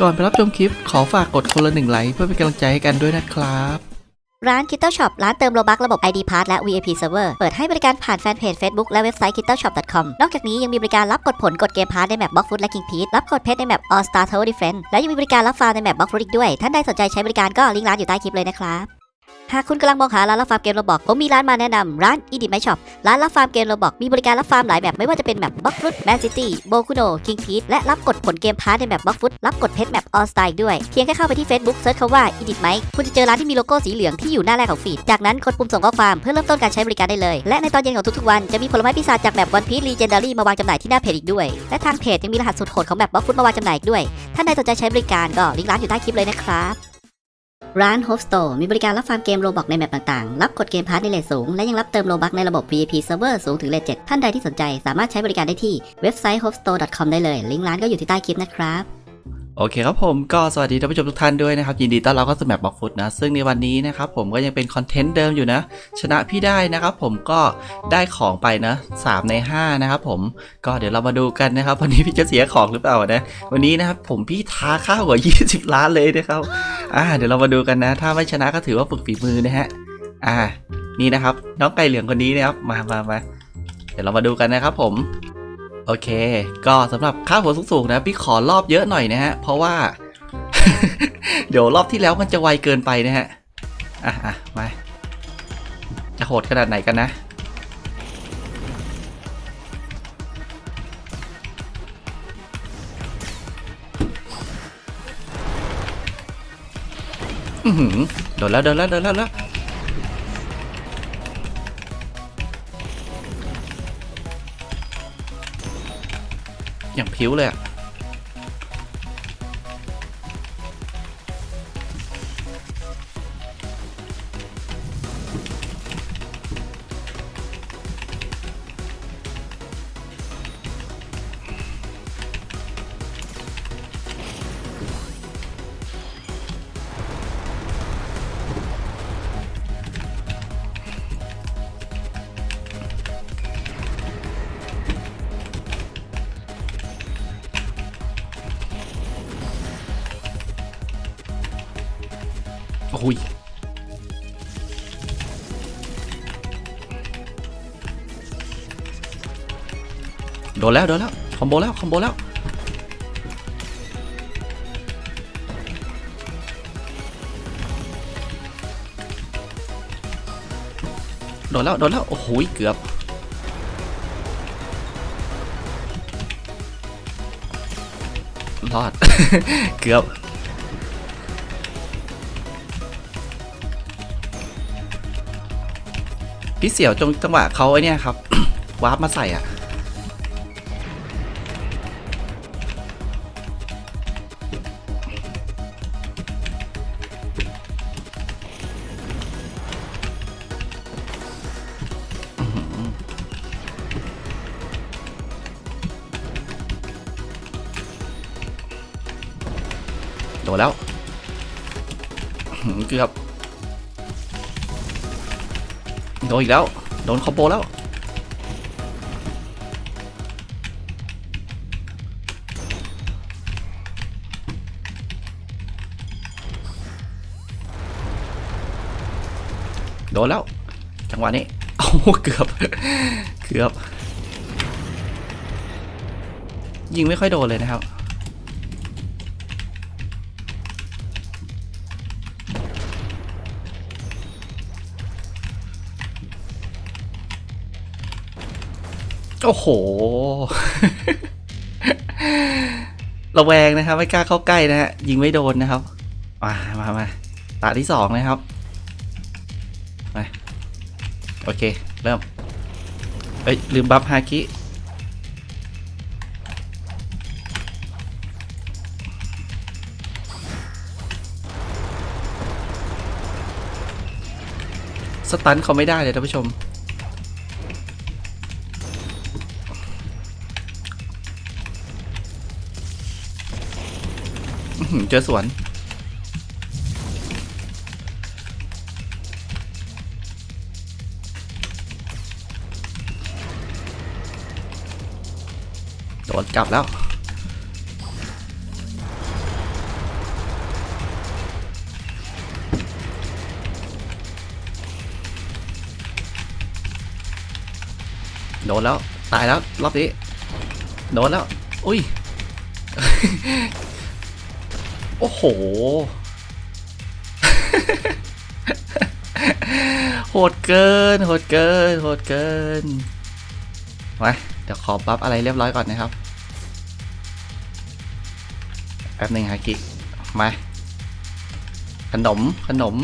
ก่อนไปรับชมคลิปขอฝากกดคนละหนึ่งไลค์เพื่อเป็นกำลังใจให้กันด้วยนะครับ ร้าน k i t t l e Shop ร้านเติมโลบักระบบ ID Pass และ VIP Server เปิดให้บริการผ่านแฟนเพจ Facebook และเว็บไซต์ kittleshop.com นอกจากนี้ยังมีบริการรับกดผลกดเกมพาร์ทในแมป b ล็อกฟุตและ King p e a รับกดเพชรในแมป All Star Tower Defense และยังมีบริการรับฟาร์มในแมปบล็อกฟุตอีกด้วย ท่านใดสนใจใช้บริการก็ลิงก์ร้านอยู่ใต้คลิปเลยนะครับ หากคุณกำลังมองหาร้านรับฟาร์มเกมโรบอกผมมีร้านมาแนะนำร้าน e d i t My Shop ร้านรับฟาร์มเกมโรบอกมีบริการรับฟาร์มหลายแบบไม่ว่าจะเป็นแมปบล็อกฟุตแมนซิตี้โบคุโนคิงพีและรับกดผลเกมพาร์ทในแมปบล็อกฟุตรับกดเพชรแมปออสไตล์ด้วย เพียงแค่เข้าไปที่ Facebook เซิร์ชคำว่า e d i t My คุณจะเจอร้านที่มีโลโก้สีเหลืองที่อยู่หน้าแรกของฟีดจากนั้นกดปุ่มส่งข้อความเพื่อเริ่มต้นการใช้บริการได้เลย และในตอนเย็นของทุกๆวันจะมีผลไม้ปีศาจจากแบบวันพี e ลีเจนดารี่มาวางจำหน่ายที่หน้าเพจอีกด้วยและทางเพจยังมีรหัสสุดโหดของแบบบล็อกฟุตมาวางจำหน่ายอีกด้วยท่านใดสนใจใช้บริการก็ลิงก์ร้านอยู่ใต้คลิปเลยนะครับ ร้าน Hope Store มีบริการรับฟาร์มเกมโรบอกในแมปต่างๆ รับกดเกมพาร์ทในเลทสูง และยังรับเติมโรบักในระบบ VIP Server สูงถึงเลท7ท่านใดที่สนใจสามารถใช้บริการได้ที่เว็บไซต์ hopestore.com ได้เลย ลิงก์ร้านก็อยู่ที่ใต้คลิปนะครับ โอเคครับผมก็สวัสดีท่านผู้ชมทุกท่านด้วยนะครับ ยินดีต้อนรับเข้าสู่แมปบอกฟุตนะ ซึ่งในวันนี้นะครับผมก็ยังเป็นคอนเทนต์เดิมอยู่นะ ชนะพี่ได้นะครับผมก็ได้ของไปนะ 3 ใน 5 นะครับผมก็เดี๋ยวเรามาดูกันนะครับวันนี้พี่จะเสียของหรือเปล่านะ วันนี้นะครับผมพี่ท้าข้าวกว่า 20 ล้านเลยนะครับอ่าเดี๋ยวเรามาดูกันนะ ถ้าไม่ชนะก็ถือว่าฝึกฝีมือนะฮะอ่านี่นะครับน้องไก่เหลืองคนนี้นะครับมามามาเดี๋ยวเรามาดูกันนะครับผม โอเค ก็สำหรับค่าหัวสูงๆนะพี่ขอรอบเยอะหน่อยนะฮะ เพราะว่า เดี๋ยวรอบที่แล้วมันจะไวเกินไปนะฮะ อะอะมาจะโหดขนาดไหนกันนะ อือหือโดนแล้วโดนแล้วโดนแล้ว ผิวเลยอะ โอ้ยโดนแล้วโดนแล้ว คอมโบแล้ว คอมโบแล้ว โดนแล้ว โดนแล้ว โอ้โหเกือบ รอด เกือบ พี่เสี่ยวจงจังหวะเขาไอ้เนี่ยครับ วาร์ปมาใส่อะ โดนแล้วเกือบ โดนอีกแล้ว โดนคอมโบแล้ว โดนแล้ว จังหวะนี้โอ้เกือบ เกือบ ยิงไม่ค่อยโดนเลยนะครับ โอ้โห ระแวงนะครับ ไม่กล้าเข้าใกล้นะฮะ ยิงไม่โดนนะครับ มา มา มา ตาที่สองนะครับ มา โอเค เริ่ม เอ้ย ลืมบัฟฮาคิสตันเขาไม่ได้เลยท่านผู้ชม เจอสวน โดนจับแล้วโดนแล้ว ตายแล้ว รอบนี้ โดนแล้ว อุ้ย อ้โห โหดเกิน โหดเกิน โหดเกินไว้เดี๋ยวขอบัฟอะไรเรียบร้อยก่อนนะครับ แป๊บหนึ่งฮากิ มา ขนม ขนม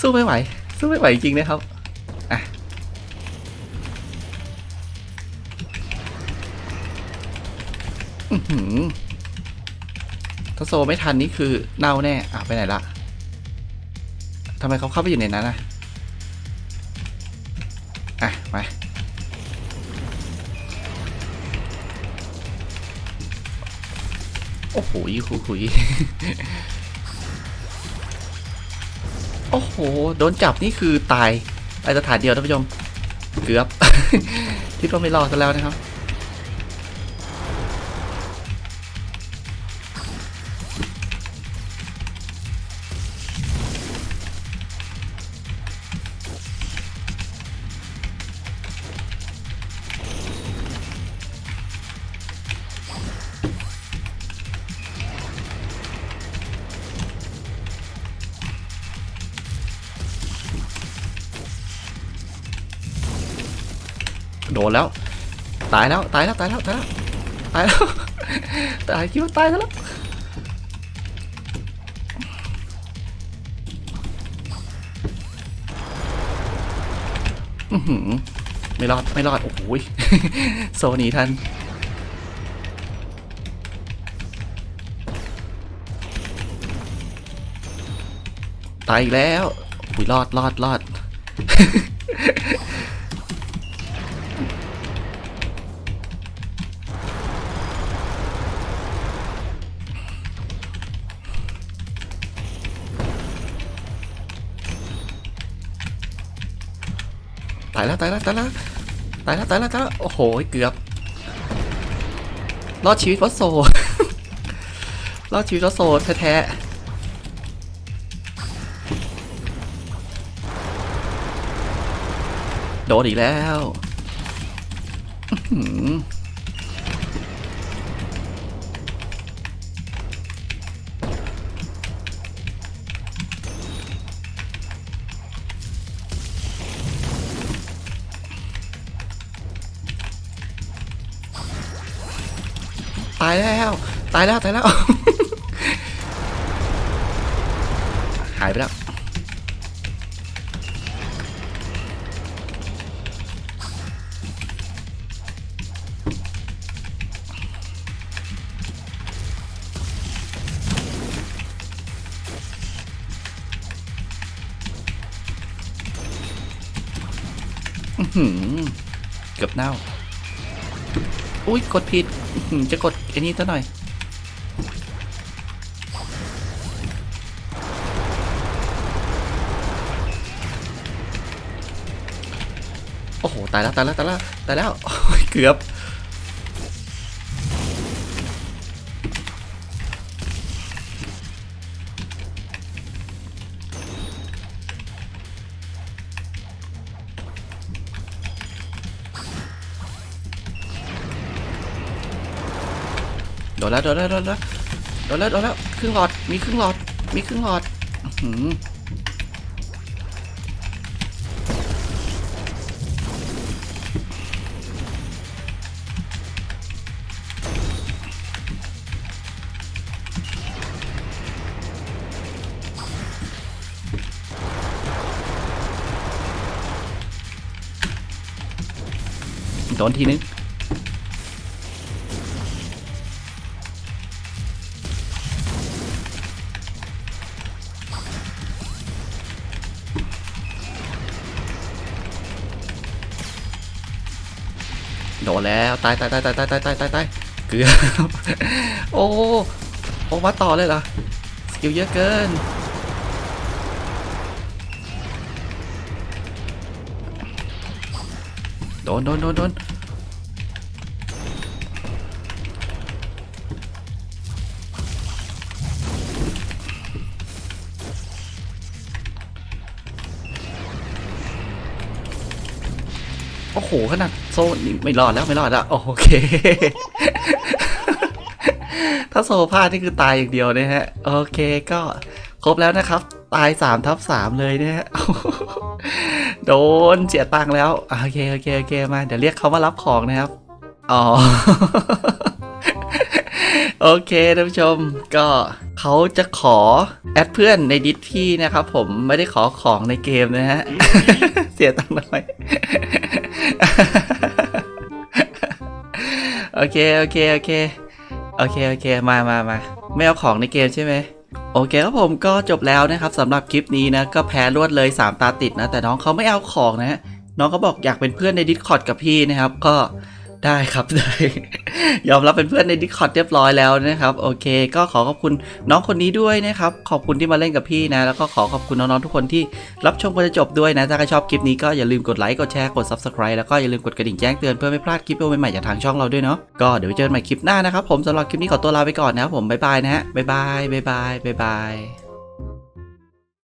สู้ไม่ไหว สู้ไม่ไหวจริงนะครับ อะอื้อหือ ถ้าโซไม่ทันนี่คือเน่าแน่อะไปไหนละทำไมเขาเข้าไปอยู่ในนั้นอะอะมาโอ้โหยคุยคุยโอ้โห โดนจับนี่คือตายตายสถานเดียวท่านผู้ชม เกือบ คิดว่าไม่รอดซะแล้วนะครับ นแล้ว ตายแล้วตายแล้วตายแล้วตายแล้วตายแล้วตายคิดว่าตายแล้วไม่รอด ไม่รอด โอ้โหยโซนีทัน ตายอีกแล้ว อุ้ยรอดรอดรอดายแล้วตายแล้วตายแล้วตายแล้วตายแล้วตายแล้วโอ้โหเกือบ รอดชีวิตวัดโซ รอดชีวิตวัดโซแท้ๆโดนอีกแล้วายแล้วตายแล้วตายแล้ว หายไปแล้วเกือบเน่า อุ้ยกดผิด จะกดไอ้นี่ซะหน่อย โอ้โห ตายแล้ว ตายแล้ว ตายแล้ว ตายแล้ว เกือบ โดนแล้วโดนแล้วโดนแล้วโดนแล้วโดนแล้วครึ่งหลอดมีครึ่งหลอดมีครึ่งหลอดอื้อหือโดนทีนึง โดนแล้วตายตายตายตายตายตายตายตายตายเกือบโอ้โอ้มาต่อเลยเหรอสกิลเยอะเกินโดนโดนโดนโดน โอ้โหขนาดโซ่นี่ไม่รอดแล้วไม่รอดแล้วโอเค ถ้าโซพลาดนี่คือตายอย่างเดียวนะฮะ โอเคก็ครบแล้วนะครับ ตาย3ทับ3เลยนะฮะโดนเสียตังค์แล้ว โอเคโอเคโอเคมา เดี๋ยวเรียกเขามารับของนะครับ อ๋อ โอเคท่านผู้ชมก็เขาจะขอแอดเพื่อนในดิสพี่นะครับผมไม่ได้ขอของในเกมนะฮะ เสียตังค์ทำไม โอเคโอเคโอเคโอเคโอเคมามามาไม่เอาของในเกมใช่ไหมโอเคครับผมก็จบแล้วนะครับสำหรับคลิปนี้นะก็แพ้รวดเลย 3 ตาติดนะ แต่น้องเขาไม่เอาของนะฮะน้องเขาบอกอยากเป็นเพื่อนใน Discord กับพี่นะครับ ก็ ได้ครับได้ ยอมรับเป็นเพื่อนใน Discord เรียบร้อยแล้วนะครับ โอเค ก็ขอขอบคุณน้องคนนี้ด้วยนะครับ ขอบคุณที่มาเล่นกับพี่นะ แล้วก็ขอขอบคุณน้องๆทุกคนที่รับชมกันจนจบด้วยนะ ถ้าใครชอบคลิปนี้ก็อย่าลืมกดไลค์ กดแชร์ กด Subscribe แล้วก็อย่าลืมกดกระดิ่งแจ้งเตือนเพื่อไม่พลาดคลิปใหม่ๆจากทางช่องเราด้วยเนาะ ก็เดี๋ยวไว้เจอกันใหม่คลิปหน้านะครับผมสำหรับคลิปนี้ขอตัวลาไปก่อนนะครับผมบ๊ายบายนะฮะบ๊ายบายบ๊ายบายบ๊ายบาย